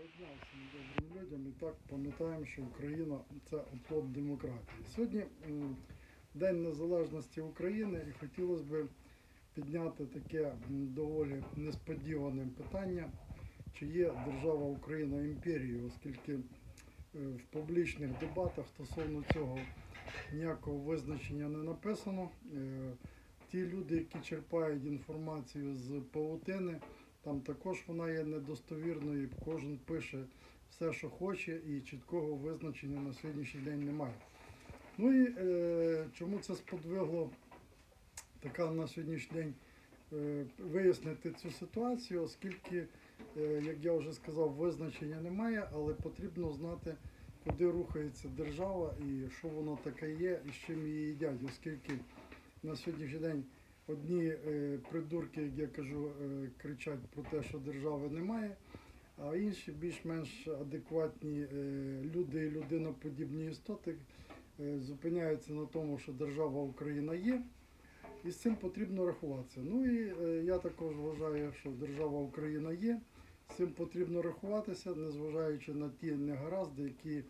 Доброго дня людям. І так пам'ятаємо, що Україна це оплот демократії. Сьогодні День Незалежності України і хотілося б підняти таке доволі несподіване питання, чи є держава Україна імперією, оскільки е, в публічних дебатах стосовно цього ніякого визначення не написано. Е, Ті люди, які черпають інформацію з паутини, там також вона є недостовірною, кожен пише все, що хоче, і чіткого визначення на сьогоднішній день немає. Ну і е, чому це сподвигло така на сьогоднішній день е, вияснити цю ситуацію, оскільки, е, як я вже сказав, визначення немає, але потрібно знати, куди рухається держава і що воно таке є, і з чим її їдять, оскільки на сьогоднішній день одні е, придурки, як я кажу, е, кричать про те, що держави немає, а інші більш-менш адекватні е, люди і людиноподібні істоти зупиняються на тому, що держава Україна є. І з цим потрібно рахуватися. Ну і я також вважаю, що держава Україна є. З цим потрібно рахуватися, незважаючи на ті негаразди, які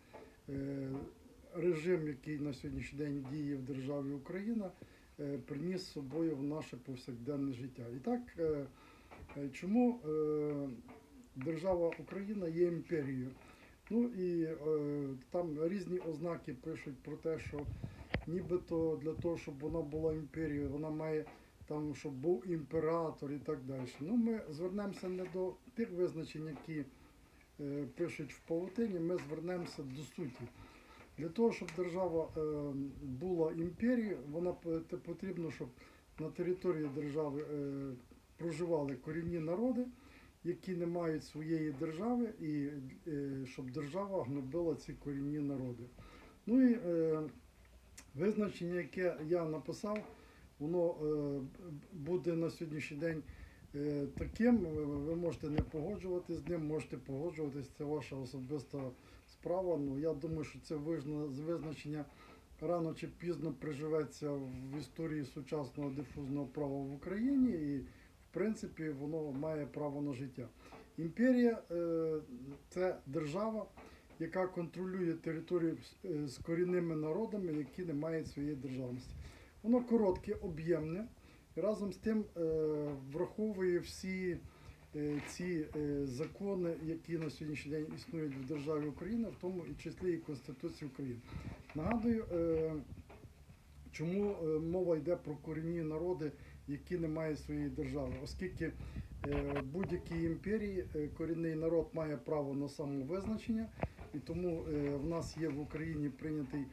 режим, який на сьогоднішній день діє в державі Україна, приніс з собою в наше повсякденне життя. І так, е, е, чому е, держава Україна є імперією? Ну і е, там різні ознаки пишуть про те, що нібито для того, щоб вона була імперією, вона має там, щоб був імператор і так далі. Ну, ми звернемося не до тих визначень, які е, пишуть в павутині, ми звернемося до суті. Для того, щоб держава е, була імперією, вона потрібно, щоб на території держави е, проживали корінні народи, які не мають своєї держави, і е, щоб держава гнобила ці корінні народи. Ну і визначення, яке я написав, воно буде на сьогоднішній день таким. Ви- можете не погоджуватись з ним, можете погоджуватись, це ваша особиста справа. Ну я думаю, що це визначення рано чи пізно приживеться в історії сучасного дифузного права в Україні, і в принципі воно має право на життя. Імперія е, це держава, яка контролює територію з- з корінними народами, які не мають своєї державності. Воно коротке, об'ємне, і разом з тим е, враховує всі е, ці е, закони, які на сьогоднішній день існують в державі Україна, в тому і числі і Конституції України. Нагадую, е, чому е, мова йде про корінні народи, які не мають своєї держави, оскільки е, в будь-якій імперії е, корінний народ має право на самовизначення, і тому е, в нас є в Україні прийнятий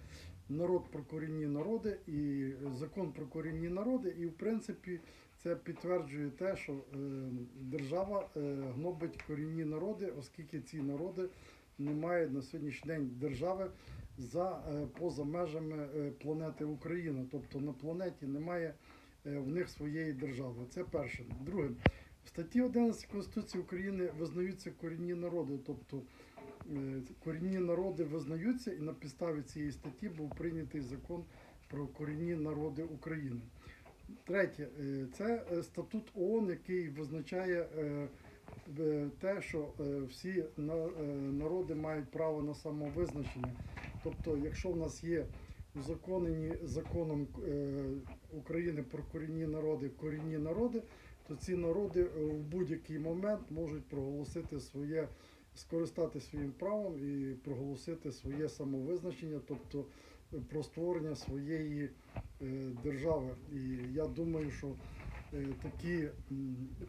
народ про корінні народи і закон про корінні народи, і в принципі це підтверджує те, що е, держава е, гнобить корінні народи, оскільки ці народи не мають на сьогоднішній день держави за е, поза межами планети Україна. Тобто на планеті немає в них своєї держави. Це перше. Друге, в статті 11 Конституції України визнаються корінні народи, тобто корінні народи визнаються, і на підставі цієї статті був прийнятий закон про корінні народи України. Третє, е, це е, статут ООН, який визначає е, те, що всі народи мають право на самовизначення. Тобто, якщо в нас є узаконені законом України про корінні народи корінні народи, то ці народи в будь-який момент можуть проголосити своє, скористати своїм правом і проголосити своє самовизначення, тобто про створення своєї е, держави. І я думаю, що е, такі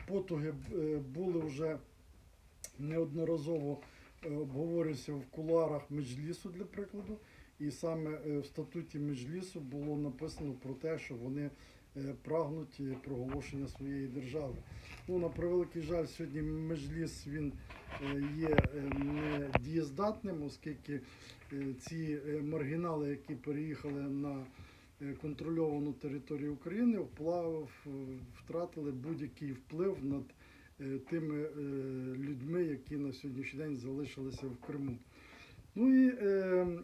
потуги е, були вже неодноразово обговорювався в кулуарах Меджлісу, для прикладу. І саме в статуті Меджлісу було написано про те, що вони прагнуть е, проголошення своєї держави. Ну, на превеликий жаль, сьогодні Меджліс він е, є е, не дієздатним, оскільки ці маргінали, які переїхали на контрольовану територію України, втратили будь-який вплив над тими людьми, які на сьогоднішній день залишилися в Криму. Ну і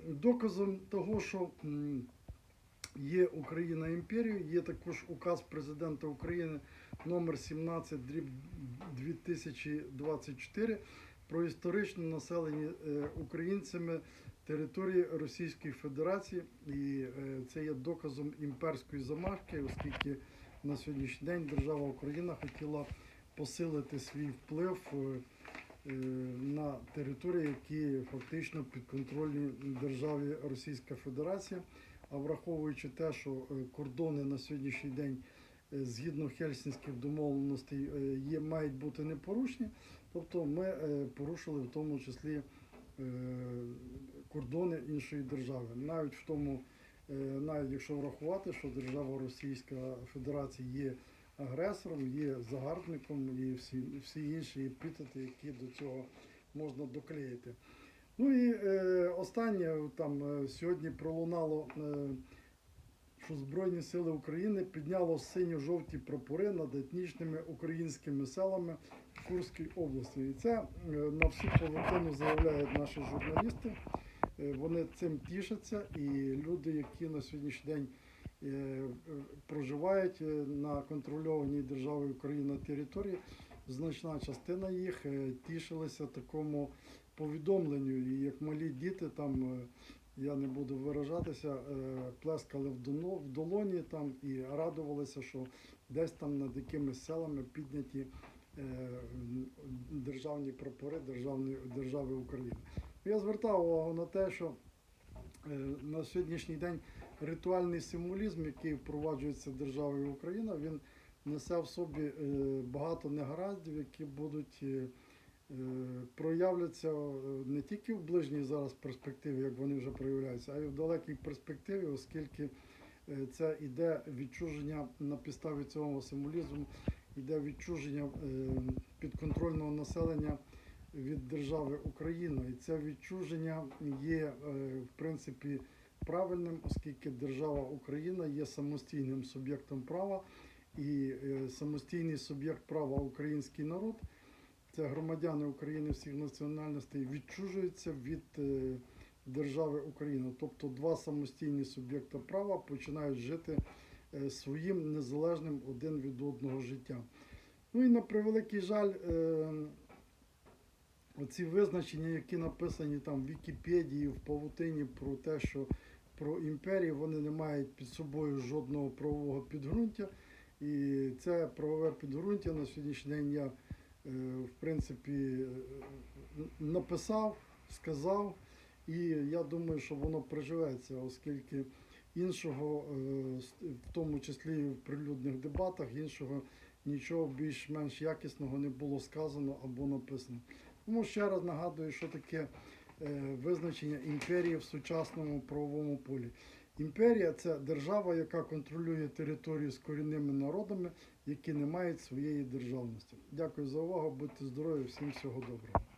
доказом того, що є Україна імперією, є також указ президента України номер 17 дріб 2024, про історично населені е, українцями території Російської Федерації. І е, це є доказом імперської замашки, оскільки на сьогоднішній день держава Україна хотіла посилити свій вплив е, на території, які фактично підконтрольні державі Російська Федерація. А враховуючи те, що е, кордони на сьогоднішній день е, згідно Хельсінських домовленостей е, є, мають бути непорушні, тобто ми порушили в тому числі кордони іншої держави. Навіть в тому, навіть якщо врахувати, що держава Російська Федерація є агресором, є загарбником і всі, всі інші епітети, які до цього можна доклеїти. Ну і е, останнє там е, сьогодні пролунало, е, що Збройні Сили України підняло синьо-жовті прапори над етнічними українськими селами в Курській області. І це е, на всю повертину заявляють наші журналісти. Е, Вони цим тішаться, і люди, які на сьогоднішній день проживають е, на контрольованій державою Україна території, значна частина їх е, тішилися такому повідомленню, і як малі діти там. е, Я не буду виражатися, е, плескали в долоні там і радувалися, що десь там над якимись селами підняті е, державні прапори державної держави України. Я звертав увагу на те, що е, на сьогоднішній день ритуальний символізм, який впроваджується державою Україна, він несе в собі е, багато негараздів, які будуть е, е, проявляться е, не тільки в ближній зараз перспективі, як вони вже проявляються, а й в далекій перспективі, оскільки е, це іде відчуження на підставі цього символізму, іде відчуження е, підконтрольного населення від держави Україна. І це відчуження є е, в принципі правильним, оскільки держава Україна є самостійним суб'єктом права і е, самостійний суб'єкт права український народ. Це громадяни України всіх національностей відчужуються від е, держави Україна. Тобто два самостійні суб'єкти права починають жити своїм незалежним один від одного життя. Ну і на превеликий жаль, оці визначення, які написані там в Вікіпедії, в павутині про те, що про імперію, вони не мають під собою жодного правового підґрунтя. І це правове підґрунтя на сьогоднішній день я, е, в принципі, е, написав, сказав, і я думаю, що воно приживеться, оскільки іншого, е, в тому числі в прилюдних дебатах, іншого нічого більш-менш якісного не було сказано або написано. Тому ще раз нагадую, що таке е, визначення імперії в сучасному правовому полі. Імперія це держава, яка контролює територію з корінними народами, які не мають своєї державності. Дякую за увагу, будьте здорові, всім всього доброго.